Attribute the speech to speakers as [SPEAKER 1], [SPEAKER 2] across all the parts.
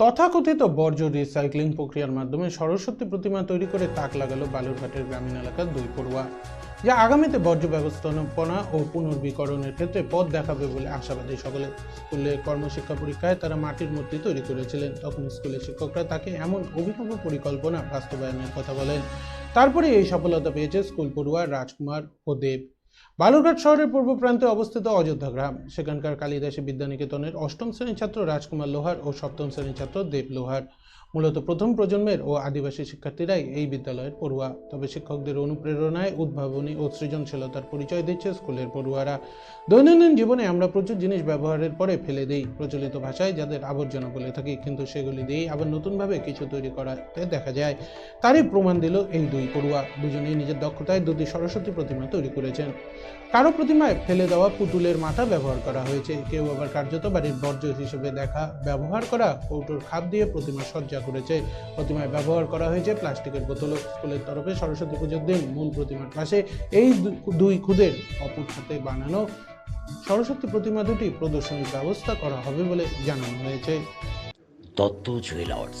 [SPEAKER 1] তথাকথিত বর্জ্য রিসাইক্লিং প্রক্রিয়ার মাধ্যমে সরস্বতী প্রতিমা তৈরি করে তাক লাগালো বালুরঘাটের গ্রামীণ এলাকার দুই পড়ুয়া, যা আগামীতে বর্জ্য ব্যবস্থাপনা ও পুনর্বিকরণের ক্ষেত্রে পথ দেখাবে বলে আশাবাদী সকলে। স্কুলে কর্মশিক্ষা পরীক্ষায় তারা মাটির মূর্তি তৈরি করেছিলেন। তখন স্কুলের শিক্ষকরা তাকে এমন অভিনব পরিকল্পনা বাস্তবায়নের কথা বলেন। তারপরে এই সফলতা পেয়েছে স্কুল পড়ুয়া রাজকুমার ও দেব। বালুরঘাট শহরের পূর্ব প্রান্তে অবস্থিত অযোধ্যা গ্রাম। সেখানকার কালিদাসী বিদ্যানিকেতনের অষ্টম শ্রেণির ছাত্র রাজকুমার লোহার ও সপ্তম শ্রেণির ছাত্র দেব লোহার। মূলত প্রথম প্রজন্মের ও আদিবাসী শিক্ষার্থীরাই এই বিদ্যালয়ের পড়ুয়া। তবে শিক্ষকদের অনুপ্রেরণায়, উদ্ভাবনী ও সৃজনশীলতার পরিচয় দিচ্ছে স্কুলের পড়ুয়ারা। দৈনন্দিন জীবনে আমরা প্রচুর জিনিস ব্যবহারের পরে ফেলে দিই প্রচলিত ভাষায় যাদের আবর্জনা বলে থাকি, কিন্তু সেগুলি দিয়েই আবার নতুনভাবে কিছু তৈরি করাতে দেখা যায়। তারই প্রমাণ দিল এই দুই পড়ুয়া। দুজনেই নিজের দক্ষতায় দুটি সরস্বতী প্রতিমা তৈরি করেছেন। কারও প্রতিমায় ফেলে দেওয়া পুতুলের মাথা ব্যবহার করা হয়েছে। কেউ আবার কার্যত বাড়ির বর্জ্য হিসেবে দেখা, ব্যবহার করা, কৌটোর খাপ দিয়ে প্রতিমা সজ্জা করেছে। প্রতিমায় ব্যবহার করা হয়েছে প্লাস্টিকের বোতলও স্কুলের তরফে সরস্বতী পুজোর দিন মূল প্রতিমার পাশে এই দুই খুদের অপর হাতে বানানো সরস্বতী প্রতিমা দুটি প্রদর্শনীর ব্যবস্থা করা হবে বলে জানানো হয়েছে।
[SPEAKER 2] জুয়েলার্স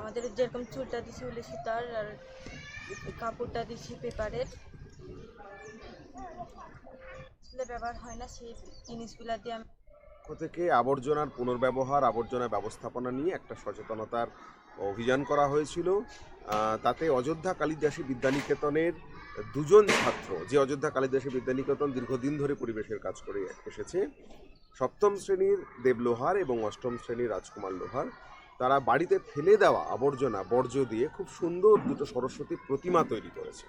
[SPEAKER 3] আমাদের যেরকম চুলটা দিছি উলে সুতার আর কাপড়টা দিছি পেপারের। ব্যবহার হয় না, সেই জিনিসগুলা দিয়ে আমি
[SPEAKER 4] থেকে আবর্জনার পুনর্ব্যবহার, আবর্জনা ব্যবস্থাপনা নিয়ে একটা সচেতনতার অভিযান করা হয়েছিল। তাতে অযোধ্যা কালিদাসী বিদ্যানিকেতনের দুজন ছাত্র, যে অযোধ্যা কালিদাসী বিদ্যানিকেতন দীর্ঘদিন ধরে পরিবেশের কাজ করে এসেছে, সপ্তম শ্রেণির দেব লোহার এবং অষ্টম শ্রেণির রাজকুমার লোহার তারা বাড়িতে ফেলে দেওয়া আবর্জনা বর্জ্য দিয়ে খুব সুন্দর দুটো সরস্বতী প্রতিমা তৈরি করেছে।